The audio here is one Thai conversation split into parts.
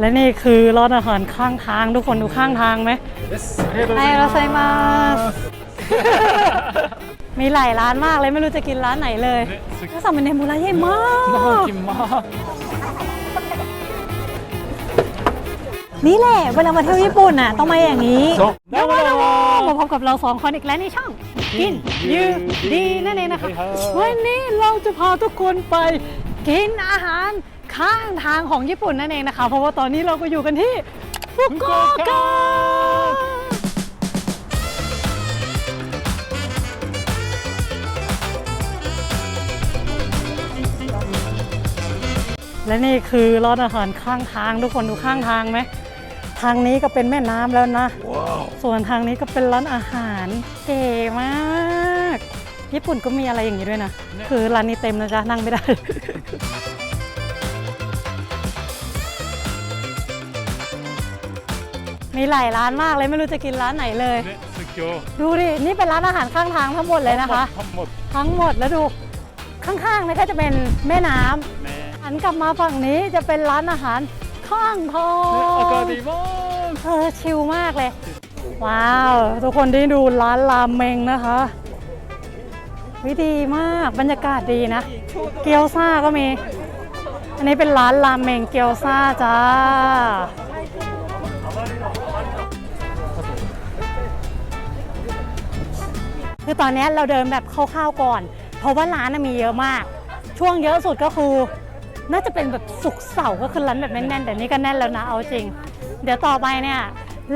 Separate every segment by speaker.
Speaker 1: และนี่คือร้านอาหารข้างทาง ทุกคนดูข้างทางไหมไอ
Speaker 2: เรา
Speaker 1: ไซมาสมีหลายร้านมากเลยไม่รู้จะกินร้านไหนเลยก็สั่งเป็นเนมูระใหญ่มาก
Speaker 2: กินมาก
Speaker 1: นี่แหละเวลามาเที่ยวญี่ปุ่นน่ะต้องมาอย่างนี้แล้วมาแล้วมาพบกับเราสองคนอีกแล้วในช่อง กินยืนดีนั่นเองนะคะวันนี้เราจะพาทุกคนไปกินอาหาร ข้างทางของญี่ปุ่นนั่นเองนะคะ เพราะว่าตอนนี้เราก็อยู่กันที่ฟุกุโอกะและนี่คือร้านอาหารข้างทางทุกคนดูข้างทางไหมทางนี้ก็เป็นแม่น้ำแล้วนะส่วนทางนี้ก็เป็นร้านอาหารเก๋มาก ญี่ปุ่นก็มีอะไรอย่างนี้ด้วยนะ คือร้านนี้เต็มนะจ๊ะนั่งไม่ได้ มีหลายร้านมากเลยไม่รู้จะกินร้านไหนเลย
Speaker 2: ねす今日
Speaker 1: ดูดิ นี่เป็นร้านอาหารข้างทางทั้งหมดเลยนะคะ
Speaker 2: ハンモ
Speaker 1: ทั้งหมดแล้วดูข้างๆนี่ก็จะเป็นแม่น้ำ
Speaker 2: ね
Speaker 1: หันกลับมาฝั่งนี้จะเป็นร้านอาหารข้างทอ
Speaker 2: ね
Speaker 1: ง
Speaker 2: アカディマ
Speaker 1: เออชิลมากเลย ว้าว ทุกคนที่ดูร้านรามเมงนะคะ วิดีมากบรรยากาศดีนะ เกี๊ยวซ่าก็มี อันนี้เป็นร้านรามเมงเกี๊ยวซ่าจ้า คือตอนนี้เราเดินแบบคร่าวๆก่อน เพราะว่าร้านมีเยอะมาก ช่วงเยอะสุดก็คือ น่าจะเป็นแบบสุกเสาร์ก็คือร้านแบบแน่นๆแต่นี่ก็แน่นแล้วนะเอาจริง เดี๋ยวต่อไปเนี่ย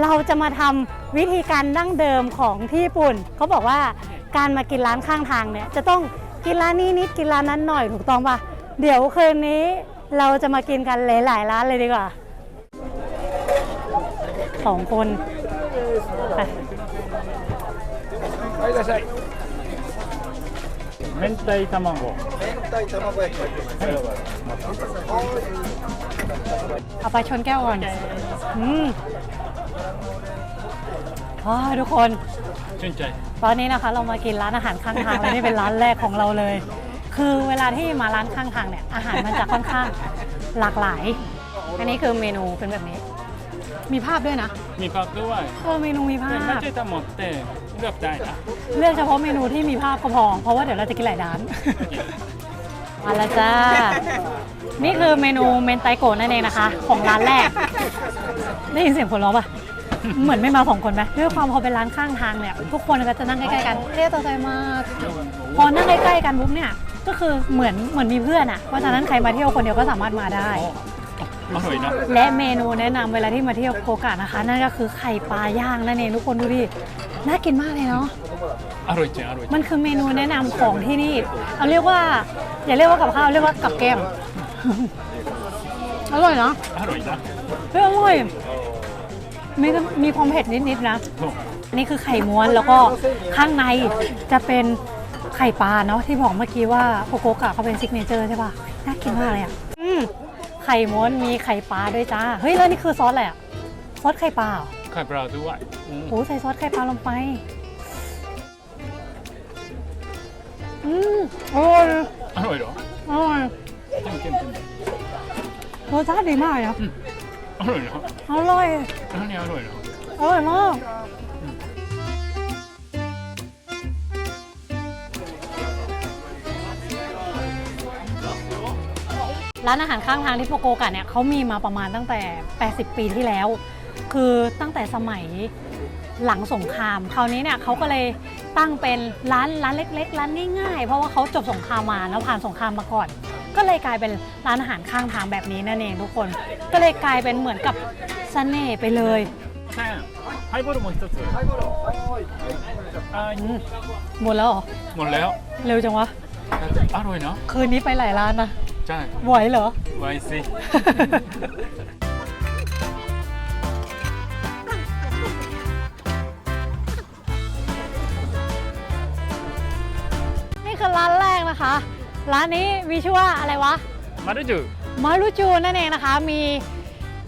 Speaker 1: เราจะมาทำวิธีการดั้งเดิมของที่ญี่ปุ่นเขาบอกว่าการมากินร้านข้างทางเนี่ยจะต้องกินร้านนี้นิดกินร้านนั้นหน่อยถูกต้องปะเดี๋ยวคืนนี้เราจะมากินกันหลายๆร้านเลยดีกว่าสองคนไป
Speaker 2: はいいらっしゃい明太卵はい
Speaker 1: เอาไปชนแก้วก่อนอืมว้าวทุกคน
Speaker 2: チュンチャイ
Speaker 1: ตอนนี้นะคะเรามากินร้านอาหารข้างทาง และนี่เป็นร้านแรกของเราเลย คือเวลาที่มาร้านข้างทางเนี่ยอาหารมันจะค่อนข้างหลากหลาย อันนี้คือเมนูเป็นแบบนี้ มีภาพด้วยนะ
Speaker 2: ミパクワイ
Speaker 1: เออเมนูมีภา
Speaker 2: で
Speaker 1: พ
Speaker 2: マチェタ持って เลือกได้นะ
Speaker 1: เลือกเฉพาะเมนูที่มีภาพก็พอเพราะว่าเดี๋ยวเราจะกินหลายร้าน มาแล้วจ้า นี่คือเมนูเมนไตโกะนั่นเองนะคะ ของร้านแรก ได้ยินเสียงคนร้องปะเหมือนไม่มาสองคนไหมด้วยความพอเป็นร้านข้างทางเนี่ยทุกคนก็จะนั่งใกล้ๆกันเรียกตัวใจมากพอนั่งใกล้ๆกันปุ๊บเนี่ยก็คือเหมือนเหมือนมีเพื่อนอะเพราะฉะนั้นใครมาเที่ยวคนเดียวก็สามารถมาได้
Speaker 2: อร่อยนะ
Speaker 1: และเมนูแนะนำเวลาที่มาเที่ยวโคกะนะคะ นั่นก็คือไข่ปลาย่างนั่นเองทุกคนดูดิ น่ากินมากเลยเนาะ
Speaker 2: อร่อยจริงอร่อยจริง
Speaker 1: มันคือเมนูแนะนำของที่นี่ เอาเรียกว่า อย่าเรียกว่ากับข้าวเรียกว่ากับแกล้ม อร่อยเนาะ
Speaker 2: อร่อยนะ
Speaker 1: เฮ้ยอร่อยมีมีความเผ็ดนิดๆนะ
Speaker 2: そう
Speaker 1: อันนี้คือไข่ม้วนแล้วก็ข้างในจะเป็นไข่ปลาเนาะที่บอกเมื่อกี้ว่าโคโกกะเขาเป็นซิกเนเจอร์ใช่ป่ะน่ากินมากเลยอะอืม ไข่ม้วนมีไข่ปลาด้วยจ้า เฮ้ยแล้วนี่คือซอสอะไรอะซอสไข่ปลาเหรอ
Speaker 2: ไข่ปลาด้วยอืม
Speaker 1: โอ้ใส่ซอสไข่ปลาลงไป อืมอร่อย
Speaker 2: อร่อยเหรอ
Speaker 1: อร่อย
Speaker 2: เต็มเต็มเต็ม
Speaker 1: รสชาติดีมากเลยนะ
Speaker 2: อร่อยเหรอ
Speaker 1: อร่อย
Speaker 2: อันนี้อร่อยเหรอ
Speaker 1: อร่อยมาก ร้านอาหารข้างทางที่โปโกกะเนี่ยเขามีมาประมาณตั้งแต่ 80 ปีที่แล้ว คือตั้งแต่สมัยหลังสงคราม คราวนี้เนี่ยเขาก็เลยตั้งเป็นร้านร้านเล็กๆ ร้านง่ายๆ เพราะว่าเขาจบสงครามมาแล้วผ่านสงครามมาก่อน ก็เลยกลายเป็นร้านอาหารข้างทางแบบนี้นั่นเองทุกคน ก็เลยกลายเป็นเหมือนกับเสน่ห์ไปเลย
Speaker 2: แม่ハイボールもう一つあ
Speaker 1: อืมหมดแล้วเหรอ
Speaker 2: หมดแล้ว
Speaker 1: เร็วจังวะ
Speaker 2: อร่อยนะ
Speaker 1: คืนนี้ไปหลายร้านนะ
Speaker 2: ใช่
Speaker 1: ไหวเหรอ
Speaker 2: ไว้สิ
Speaker 1: นี่คือร้านแรกนะคะ ร้านนี้มีชื่อว่าอะไรวะ
Speaker 2: มาได้จู
Speaker 1: มารุจูนั่นเองนะคะ มี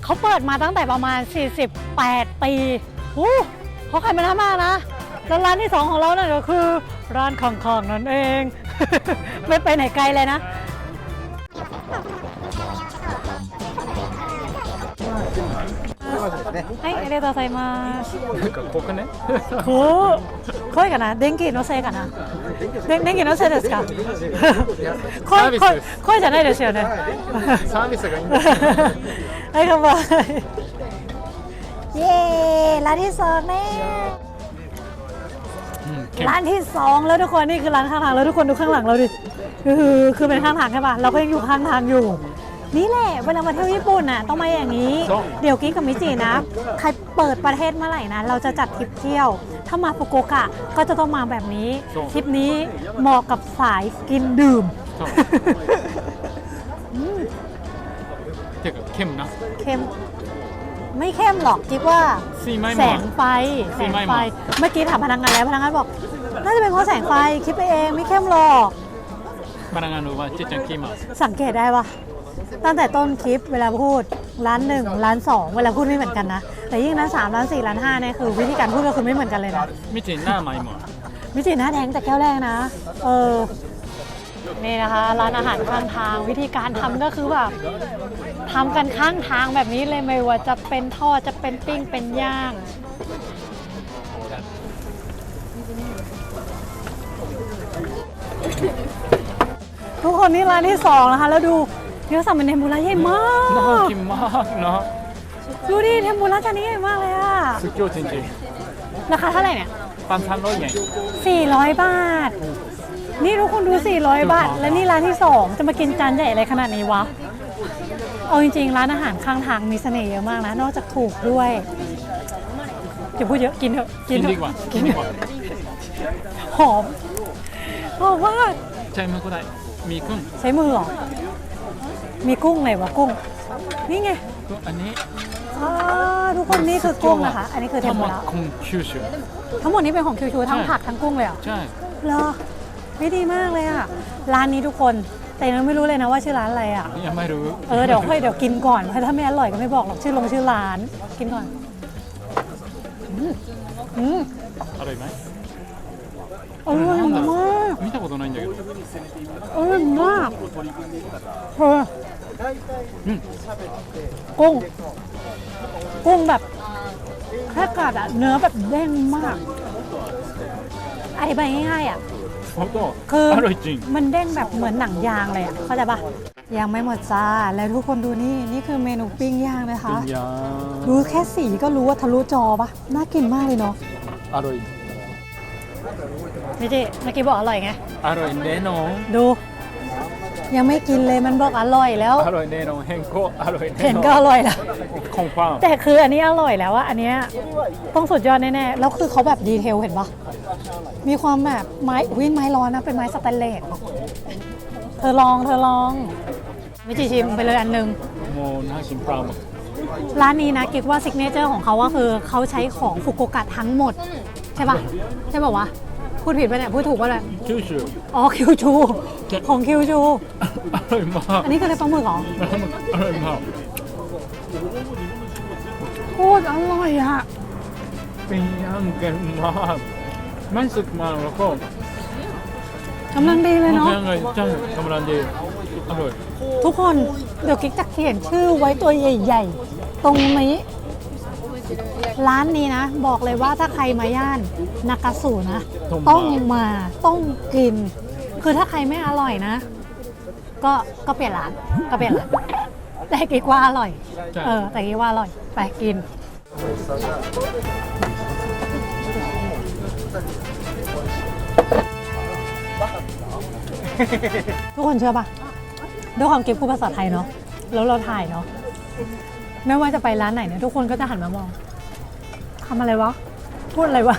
Speaker 1: เขาเปิดมาตั้งแต่ประมาณ 48 ปีหูเขาขายมานานมากนะ แล้วร้านที่ 2 ของเราเนี่ยก็คือ ร้านข้างๆนั่นเอง ไม่ไปไหนไกลเลยนะ はい、ありがとうございます。
Speaker 2: なんか濃くね
Speaker 1: こう、声かな電気のせいかなで電気のせいですか
Speaker 2: サー
Speaker 1: 声声
Speaker 2: ビスです
Speaker 1: 声じゃないですよね。
Speaker 2: サービスがいいんだ
Speaker 1: はい、乾杯。เย้ร้านที่สองแน่
Speaker 2: うん
Speaker 1: ร้านที่สองแล้วทุกคนนี่คือร้านข้างทางแล้วทุกคนดูข้างหลังเราดิคือคือเป็นข้างทางใช่ป่ะเราก็ยังอยู่ข้างทางอยู่ นี่แหละเวลามาเที่ยวญี่ปุ่นน่ะต้องมาอย่างนี้ เดี๋ยวกิ๊กกับมิจินะ ใครเปิดประเทศเมื่อไหร่นะ เราจะจัดทริปเที่ยว ถ้ามาฟุกุโอกะก็จะต้องมาแบบนี้ทริปนี้เหมาะกับสายกินดื่ม
Speaker 2: そうてか剣な
Speaker 1: เข้มไม่เข้มหรอกจิ๊บว่า
Speaker 2: 水米
Speaker 1: แส
Speaker 2: も
Speaker 1: งไฟแสง
Speaker 2: สีไม้
Speaker 1: ไฟ
Speaker 2: มา
Speaker 1: เมื่อกี้ถามพนักงานแล้วพนักงานบอก น่าจะเป็นเพราะแสงไฟคิดไปเองไม่เข้มหรอก
Speaker 2: バナナのはちっちゃいキーマ
Speaker 1: สังเกตได้ปะ ตั้งแต่ต้นคลิปเวลาพูดร้านหนึ่งร้านสองเวลาพูดไม่เหมือนกันนะ แต่ยิ่งร้านสามร้านสี่ร้านห้าเนี่ยคือวิธีการพูดก็คือไม่เหมือนกันเลยนะ
Speaker 2: みちหน้าใหม่หมด
Speaker 1: มิจิหน้าแดงแต่แก้วแรกนะ เออนี่นะคะร้านอาหารข้างทางวิธีการทำก็คือแบบทำกันข้างทางแบบนี้เลยไม่ว่าจะเป็นทอดจะเป็นปิ้งเป็นย่างทุกคนนี่ร้านที่สองนะคะ แล้วดู เนื้อสัมเป็นเทมปุระใหญ่มา
Speaker 2: น่ากกินมากนะ
Speaker 1: ดูดิเทมปุระจานนี้ใหญ่มากเลยอะ
Speaker 2: สุดยอดจริง
Speaker 1: ราคาเท่าไหร่เนี่ย
Speaker 2: ๆปันทันร้อยเยน
Speaker 1: 400 บาท นี่ทุกคนดู 400 บาท และนี่ร้านที่ 2 จะมากินจานใหญ่อะไรขนาดนี้วะ เอาจริงๆ ร้านอาหารข้างทางมีเสน่ห์เยอะมากนะ นอกจากถูกด้วยอย่าพูดเยอะกินเถอะ
Speaker 2: กิน
Speaker 1: เถอะ
Speaker 2: ดีกว่ากิ
Speaker 1: กิ
Speaker 2: น
Speaker 1: น
Speaker 2: ดี
Speaker 1: เถ
Speaker 2: กว่า
Speaker 1: อะหอมหอมมาก
Speaker 2: ใช้มือก็ได้มีกุ้ง
Speaker 1: ใช้มือเหรอ มีกุ้งไหนวะกุ้ง นี่ไง
Speaker 2: กุ้งอันนี้
Speaker 1: อ่าทุกคนนี่คือกุ้งนะคะ อันนี้คือเท
Speaker 2: ทั้
Speaker 1: ม
Speaker 2: งหม
Speaker 1: ปุ
Speaker 2: ด
Speaker 1: ระ
Speaker 2: ของคิวชู
Speaker 1: ทั้งหมดนี้เป็นของคิวชูทั้ง
Speaker 2: ใช่
Speaker 1: ผักทั้งกุ้งเลยเหรอ
Speaker 2: ใช่
Speaker 1: เหรอไม่ดีมากเลยอะ ร้านนี้ทุกคนแต่ยังไม่รู้เลยนะว่าชื่อร้านอะไรอะ
Speaker 2: ยังไม่รู้
Speaker 1: เออเดี๋ยวค่อยเดี๋ยวกินก่อนเพราะถ้าไม่อร่อยก็ไม่บอกหรอกชื่อลงชื่อร้าน กินก่อนอืมอืม
Speaker 2: อร่อยไหม
Speaker 1: อร่อยมาก
Speaker 2: 見たことないんだけど
Speaker 1: อร่อยมากเออ
Speaker 2: うん
Speaker 1: กุ้ง กุ้งแบบแค่กัดอ่ะเนื้อแบบเด้งมากอธิบายง่ายๆอ่ะ
Speaker 2: 本当
Speaker 1: คือ
Speaker 2: อร่อยจริง
Speaker 1: มันเด้งแบบเหมือนหนังยางเลยอ่ะเข้าใจปะยังไม่หมดจ้า แล้วทุกคนดูนี่นี่คือเมนูปิ้งย่างนะคะ
Speaker 2: いや
Speaker 1: ดูแค่สีก็รู้ว่าทะลุจอปะน่ากินมากเลยเนาะ
Speaker 2: อร่อย
Speaker 1: นี่จิเมื่อกี้บอกอร่อยไง
Speaker 2: อร่อยแน่นอน
Speaker 1: ดู ยังไม่กินเลยมันบอกอร่อยแล้ว
Speaker 2: อร่อยแน่นอนเห็นก็อร่อยแน่
Speaker 1: เห็น
Speaker 2: นอน
Speaker 1: ก็อร่อยแล้ว
Speaker 2: คอนฟัร์ม
Speaker 1: แต่คืออันนี้อร่อยแล้วอะอันเนี้ยต้องสุดยอดแน่ๆ แล้วคือเขาแบบดีเทลเห็นปะมีความแบบไม้วินไม้ร้อนนะเป็นไม้สแตนเลสเธอลองเธอลองมิจิชิมไปเลยอันหนึง
Speaker 2: もうน่ากินปลาหมด
Speaker 1: ร้านนี้นะกิ๊กว่าซิกเนเจอร์ของเขาก็คือเขาใช้ของฟุกุโอกะทั้งหมด ใช่ปะใช่ปะวะ พูดผิดไปเนี่ยพูดถูกปะเนี่ย
Speaker 2: 九州
Speaker 1: อ๋อคิวชูของคิวชู
Speaker 2: อร่อยมาก
Speaker 1: อันนี้คืออะไรปลาหมึกเหรอ
Speaker 2: อร่อยมาก
Speaker 1: โคตรอร่อยอะ
Speaker 2: เป็นย่างกันมากไม่สุกมากแล้วก็
Speaker 1: กำลังดีเลยเนาะ
Speaker 2: ยังไงจังกำลังดีอร่อย
Speaker 1: ทุกคนเดี๋ยวกิ๊กจะเขียนชื่อไว้ตัวใหญ่ ๆ ตรงนี้ ร้านนี้นะ บอกเลยว่าถ้าใครมาย่านนากาสุนะ ต้องมาต้องกิน คือถ้าใครไม่อร่อยนะ ก็ก็เปลี่ยนร้านก็เปลี่ยนร้านแต่กิ๊กว่าอร่อย
Speaker 2: ใช่
Speaker 1: เออ แต่กิ๊กว่าอร่อยไปกินทุกคนเชื่อปะด้วยความกิ๊กพูดภาษาไทยเนาะแล้วเราถ่ายเนาะไม่ว่าจะไปร้านไหนเนี่ยทุกคนก็จะหันมามอง คำอะไรวะ พูดอะไรวะ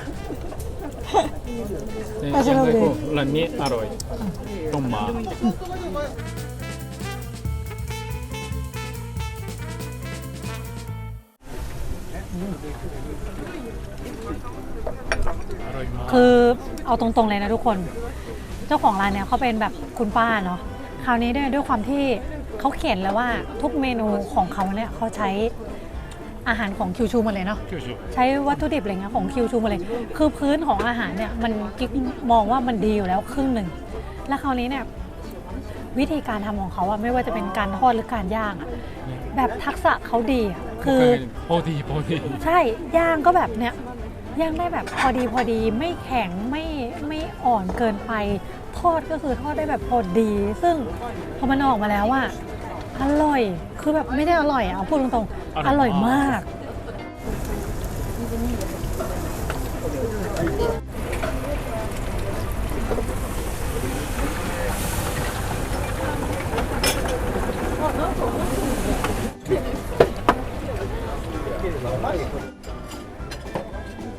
Speaker 2: ยังไงก็ร้านนี้อร่อยต้มามา
Speaker 1: คือเอาตรงๆเลยนะทุกคน เจ้าของร้านเนี่ยเขาเป็นแบบคุณป้าเนาะคราวนี้ด้วยด้วยความที่เขาเขียนแล้วว่าทุกเมนูของเขาเนี่ยเขาใช้ อาหารของคิวชูหมดเลยเนาะ
Speaker 2: 九州
Speaker 1: ใช้วัตถุดิบอะไรเงี้ยของคิวชูหมดเลย คือพื้นของอาหารเนี่ยมันกิ๊กมองว่ามันดีอยู่แล้วครึ่งหนึ่งแล้วคราวนี้เนี่ยวิธีการทำของเขาอะไม่ว่าจะเป็นการทอดหรือการย่างอะแบบทักษะเขาดีอะคือ
Speaker 2: พอดีพอดี
Speaker 1: ใช่ย่างก็แบบเนี้ยย่างได้แบบพอดีพอดีไม่แข็งไม่ไม่อ่อนเกินไปทอดก็คือทอดได้แบบพอดี ซึ่งพอมันออกมาแล้วอะ อร่อย คือแบบไม่ได้อร่อยอะเอาพูดตรงๆ อร่อยมาก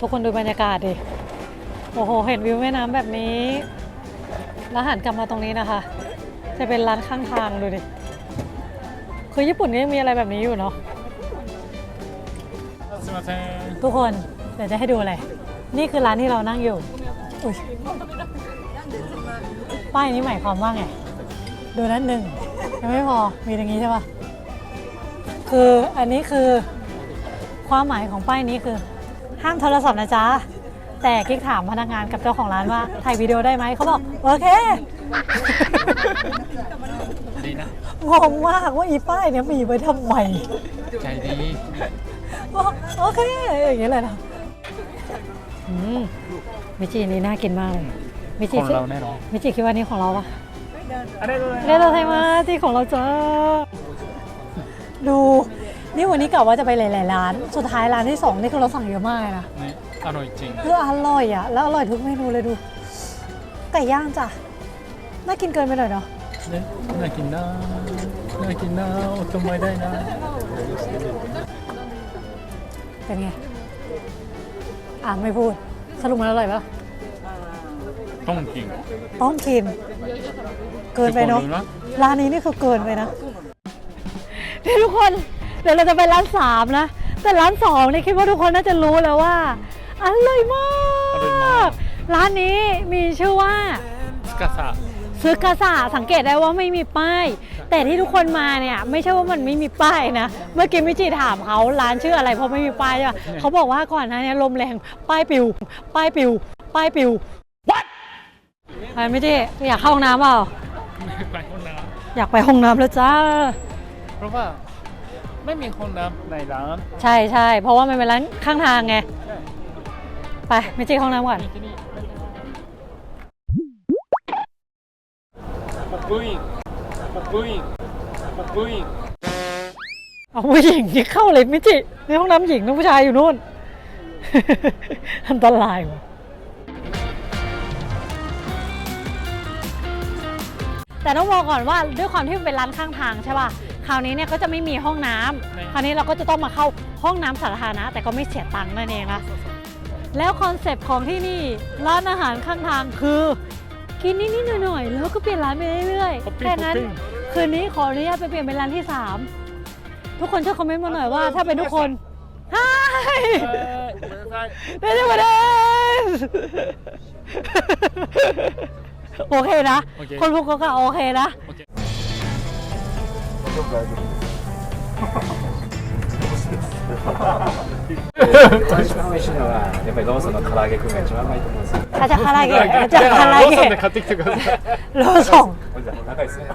Speaker 1: ทุกคนดูบรรยากาศดิ โอ้โห เห็นวิวแม่น้ำแบบนี้ แล้วหันกลับมาตรงนี้นะคะ จะเป็นร้านข้างทางดูดิ คือญี่ปุ่นก็ยังมีอะไรแบบนี้อยู่เนาะ
Speaker 2: すみません
Speaker 1: ทุกคน เดี๋ยวจะให้ดูอะไร นี่คือร้านที่เรานั่งอยู่อุ๊ยป้ายนี้หมายความว่าไง ดูนั้นหนึ่งยังไม่พอ มีตรงนี้ใช่ปะคืออันนี้คือความหมายของป้ายนี้คือ ห้ามโทรศัพท์นะจ๊ะ แต่กิ๊กถามพนักงานกับเจ้าของร้านว่าถ่ายวิดีโอได้ไหม เขาบอก โอเค
Speaker 2: ดีนะ
Speaker 1: งงมากว่าอีป้ายเนี้ยมีไว้ทำไม
Speaker 2: ใจดี
Speaker 1: บอกโอเคอย่างเงี้ยเลยนะอืมมิจินี่น่ากินมากเลยมิจิ
Speaker 2: ของเราแน่นอน
Speaker 1: มิจิคิดว่านี่ของเราปะ
Speaker 2: อะไรเลย
Speaker 1: เรียกเราไทยมาที่ของเราจ้าดู นี่วันนี้กะว่าจะไปหลายๆร้าน สุดท้ายร้านที่สองนี่คือเราสั่งเยอะมากเลยนะ
Speaker 2: นี่อร่อยจริง
Speaker 1: คืออร่อยอะ แล้วอร่อยทุกเมนูเลยดู ไก่ย่างจ้ะ น่ากินเกินไปหน่อยเนาะ
Speaker 2: น่ากินนะน่ากินนะอดทนไว้ได้นะ
Speaker 1: เป็นไง อ่าไม่พูด สรุปมันอร่อยปะ
Speaker 2: ต้องกิน
Speaker 1: ต้องกิน เกินไปเนาะ
Speaker 2: ร้า
Speaker 1: นนี้นี่คือเกินไปนะนี่ทุกคนเดี๋ยวเราจะไปร้านสามนะ แต่ร้านสองนี่คิดว่าทุกคนน่าจะรู้แล้วว่าอร่อยมาก ร้านนี้มีชื่อว่า
Speaker 2: สกาซา
Speaker 1: ซึกาสะสังเกตได้ว่าไม่มีป้าย แต่ที่ทุกคนมาเนี่ยไม่ใช่ว่ามันไม่มีป้ายนะเมื่อกี้มิจิถามเขาร้านชื่ออะไรเพราะไม่มีป้ายใช่ปะเขาบอกว่าก่อนหน้านี้ลมแรงป้ายปิว ป้ายปิว ป้ายปิว What ไปมิจิอยากเข้าห้องน้ำเปล่า
Speaker 2: ไปห้องน้
Speaker 1: อยากไปห้องน้ำแล้วจ้าำ
Speaker 2: เพราะว่าไม่มีห้องน้ำในร้าน
Speaker 1: ใช่ใช่เพราะว่ามันเป็นร้านข้างทางไงไปมิจิเข้าห้องน้ำก่อน
Speaker 2: ที่นี่
Speaker 1: เอาผู้หญิงที่เข้าเลยมิจิในห้องน้ำหญิงน้องผู้ชายอยู่นู่น อันตรายว่ะแต่ต้องบอกก่อนว่าด้วยความที่มันเป็นร้านข้างทางใช่ป่ะ คราวนี้เนี่ยก็จะไม่มีห้องน้ำคราวนี้เราก็จะต้องมาเข้าห้องน้ำสาธารณะแต่ก็ไม่เสียตังค์นั่นเองนะแล้วคอนเซปต์ของที่นี่ร้านอาหารข้างทางคือ กินนิดๆหน่อยๆแล้วก็เปลี่ยนร้านไปเรื่อยๆ
Speaker 2: Hopping
Speaker 1: แค่นั้นคืนนี้ขออนุญาตไปเปลี่ยนเป็นร้านที่ 3 ทุกคนช่วยคอมเมนต์มาหน่อยว่า ถ้าเป็นทุกคนไฮ
Speaker 2: เดลิ
Speaker 1: เวอรี่โอเคนะ
Speaker 2: ค
Speaker 1: นพวกก็โอเคนะ
Speaker 3: Okay. 트랜스포메이션은 내가 로선을 가라게 그거 맨 처음에 많이 들었 어.
Speaker 1: อาจจะคาราเกะอาจจะคาราเกะ
Speaker 2: 로선데 가뜩 들어가서
Speaker 1: โลส่ง
Speaker 3: 혼자 나가 있어 요.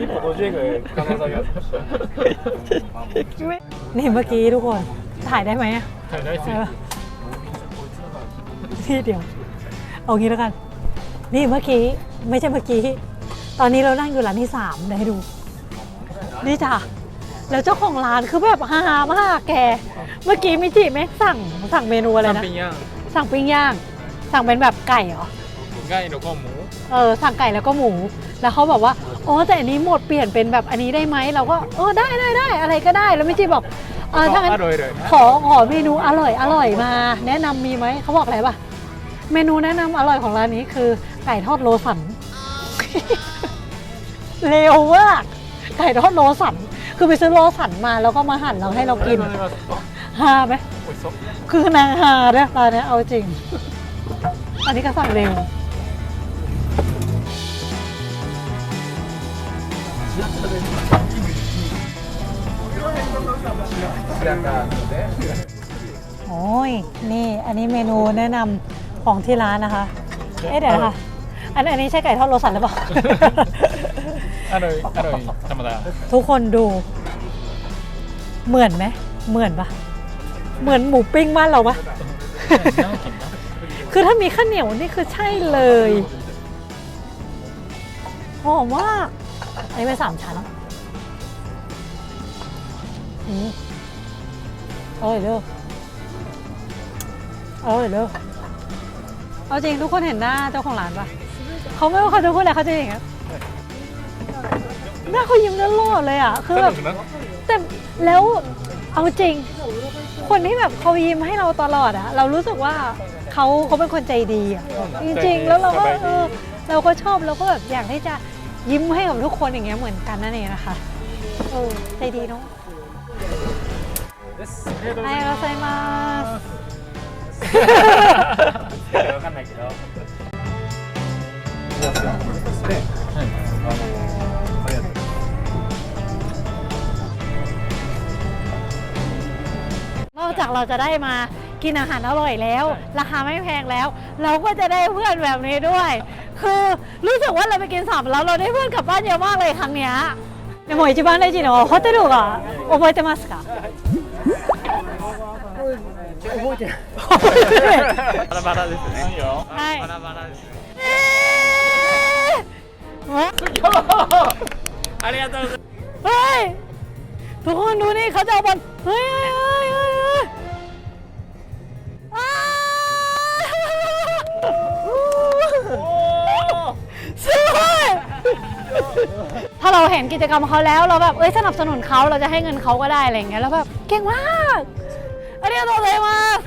Speaker 3: 이거 도중에 강사가
Speaker 1: นี่เมื่อกี้ทุกคนถ่ายได้ไหมอะ
Speaker 2: 잘 เอ 나이
Speaker 1: 스 อที่เดียว เอางี้แล้วกัน นี่เมื่อกี้ไม่ใช่เมื่อกี้ ตอนนี้เรานั่งอยู่ร้านที่สามเดี๋ยวให้ดู นี่จ้ะ แล้วเจ้าของร้านคือแบบฮามากแก เมื่อกี้มิจิแม่งสั่งสั่งเมนูอะไรนะ
Speaker 2: สั่งปิ้งย่าง
Speaker 1: สั่งปิ้งย่าง สั่งเป็นแบบไก่เหรอ
Speaker 2: ปิ้งก่แล้วก็หมู
Speaker 1: เออสั่งไก่แล้วก็หมู แล้วเขาบอกว่าโอ้แต่อันนี้หมดเปลี่ยนเป็นแบบอันนี้ได้ไหมเราก็เออได้ได้ได้อะไรก็ได้แล้วมิจิบอกเออถ้างั้น
Speaker 2: อยเข
Speaker 1: อขอเมนูอร่อยอร่อยมา แนะนำมีไหมเขาบอกอะไรปะเมนูแนะนำอร่อยของร้านนี้คือไก่ทอดโลสัน เร็วมากไก่ทอดโลสัน คือไปซื้อโลสันมาแล้วก็มาหั่นเราให้เรากินฮาไหมคือนางฮาเนี่ยตอนนี้เอาจริง อันนี้ก็สั่งเร็วโอ้ย นี่อันนี้เมนูแนะนำของที่ร้านนะคะ เอ๊ะเดี๋ยวนะคะอันอันนี้ใช่ไก่ทอดโรสันหรือเปล่า
Speaker 2: อร่อยอร่อยธรรมดา
Speaker 1: ทุกคนดู เหมือนไหมเหมือนปะเหมือนหมูปิ้งบ้านเราปะ
Speaker 2: น่ากินนะ
Speaker 1: คือถ้ามีข้าวเหนียวนี่คือใช่เลยหอมมากอันนี้เป็นสามชั้นอืมอร่อยเด้ออร่อยเด้อเอาจริงทุกคนเห็นหน้าเจ้าของร้านปะเขาไม่ว่าเขาจะพูดอะไรเขาจะอย่างเงี้ยหน้าเขายิ้มตลอดเลยอะคือแบบ แล้วเอาจริง คนที่แบบเขายิ้มให้เราตลอดอะเรารู้สึกว่าเขาเขาเป็นคนใจดีอะจริง ๆ แล้วเราก็เออเราก็ชอบเราก็แบบอยากที่จะยิ้มให้กับทุกคนอย่างเงี้ยเหมือนกันนั่นเองนะคะเออใจดีเนาะไอ้เราใส่มา
Speaker 3: เดี๋ย
Speaker 2: วกั
Speaker 3: นไหนกี่รอ
Speaker 1: บ อกจากเราจะได้มากินอาหารอร่อยแล้ว ราคาไม่แพงแล้ว เราก็จะได้เพื่อนแบบนี้ด้วย คือรู้สึกว่าเราไปกินสามแล้วเราได้เพื่อนกลับบ้านเยอะมากเลยครั้งเนี้ยでも一番大事なのはホテルが覚えてますか覚えてない
Speaker 3: バラバラですね。いいよ。
Speaker 1: はい
Speaker 3: バラバラですね。
Speaker 1: えーฮะ
Speaker 3: ありがとうございます。
Speaker 1: เฮ้ย ทุกคนดูนี่เขาจะเอาบอลเฮ้ยเฮ้ยเฮ้ยเฮ้ยเฮ้ย ย ถ้าเราเห็นกิจกรรมเขาแล้วเราแบบเอ้ยสนับสนุนเขาเราจะให้เงินเขาก็ได้อะไรอย่างเงี้ยแล้วแบบเก่งมากอันนี้ตัวเลยมาก